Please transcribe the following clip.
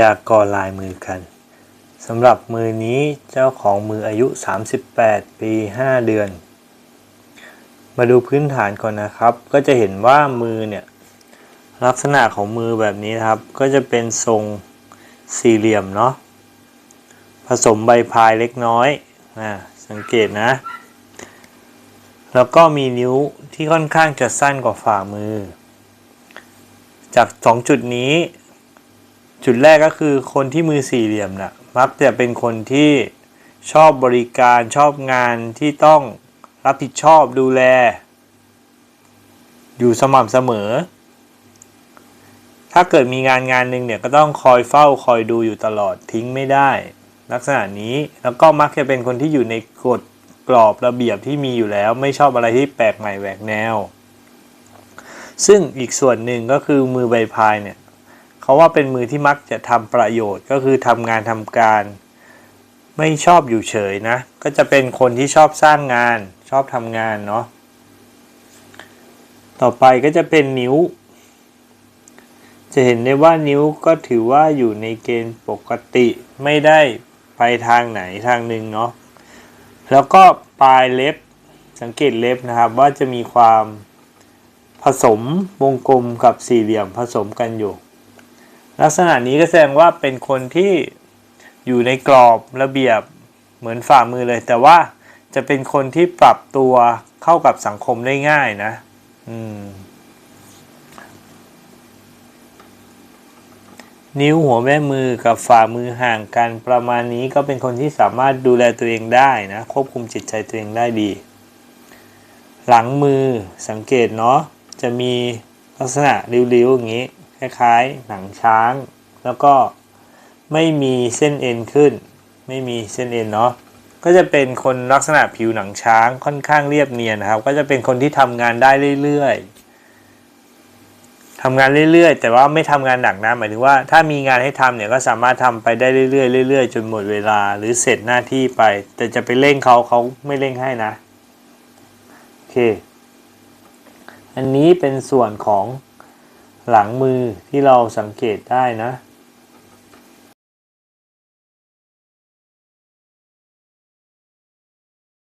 ยากรลายมือกันสำหรับมือนี้เจ้าของมืออายุ 38 ปี 5 เดือน มาดูพื้นฐานก่อนนะครับ ก็จะเห็นว่ามือเนี่ยลักษณะของมือแบบนี้นะครับ ก็จะเป็นทรงสี่เหลี่ยมเนาะผสมใบพายเล็กน้อยนะสังเกตนะ แล้วก็มีนิ้วที่ค่อนข้างจะสั้นกว่าฝ่ามือ จากสองจุดนี้ จุดแรกก็คือคนที่มือสี่เหลี่ยมนะ่ะมักจะเป็นคนที่ชอบบริการชอบงานที่ต้องรับผิดชอบดูแล อยู่สม่ำเสมอ ถ้าเกิดมีงานงานหนึ่งเนี่ยก็ต้องคอยเฝ้าคอยดูอยู่ตลอดทิ้งไม่ได้ ลักษณะนี้แล้วก็มักจะเป็นคนที่อยู่ในกฎกรอบระเบียบที่มีอยู่แล้ว ไม่ชอบอะไรที่แปลกใหม่แหวกแนว ซึ่งอีกส่วนหนึ่งก็คือมือใบพายเนี่ย เขาว่าเป็นมือที่มักจะทำประโยชน์ก็คือทำงานทำการ ไม่ชอบอยู่เฉยนะ ก็จะเป็นคนที่ชอบสร้างงาน ชอบทำงานเนาะต่อไปก็จะเป็นนิ้ว จะเห็นได้ว่านิ้วก็ถือว่าอยู่ในเกณฑ์ปกติไม่ได้ไปทางไหนทางหนึ่งเนาะแล้วก็ปลายเล็บสังเกตเล็บนะครับว่าจะมีความผสมวงกลมกับสี่เหลี่ยมผสมกันอยู่ ลักษณะนี้ก็แสดงว่าเป็นคนที่อยู่ในกรอบระเบียบเหมือนฝ่ามือเลย แต่ว่าจะเป็นคนที่ปรับตัวเข้ากับสังคมได้ง่ายนะ อืม นิ้วหัวแม่มือกับฝ่ามือห่างกันประมาณนี้ก็เป็นคนที่สามารถดูแลตัวเองได้นะ ควบคุมจิตใจตัวเองได้ดี หลังมือสังเกตเนาะจะมีลักษณะริ้วๆอย่างนี้ คล้ายๆหนังช้าง แล้วก็ไม่มีเส้นเอ็นขึ้น ไม่มีเส้นเอ็นเนาะก็จะเป็นคนลักษณะผิวหนังช้างค่อนข้างเรียบเนียนนะครับ ก็จะเป็นคนที่ทำงานได้เรื่อยๆทำงานเรื่อยๆ แต่ว่าไม่ทำงานหนักนะหมายถึงว่าถ้ามีงานให้ทำเนี่ยก็สามารถทำไปได้เรื่อยๆเรื่อยๆจนหมดเวลาหรือเสร็จหน้าที่ไป แต่จะไปเร่งเขาเขาไม่เร่งให้นะโอเค อันนี้เป็นส่วนของ หลังมือที่เราสังเกตได้นะ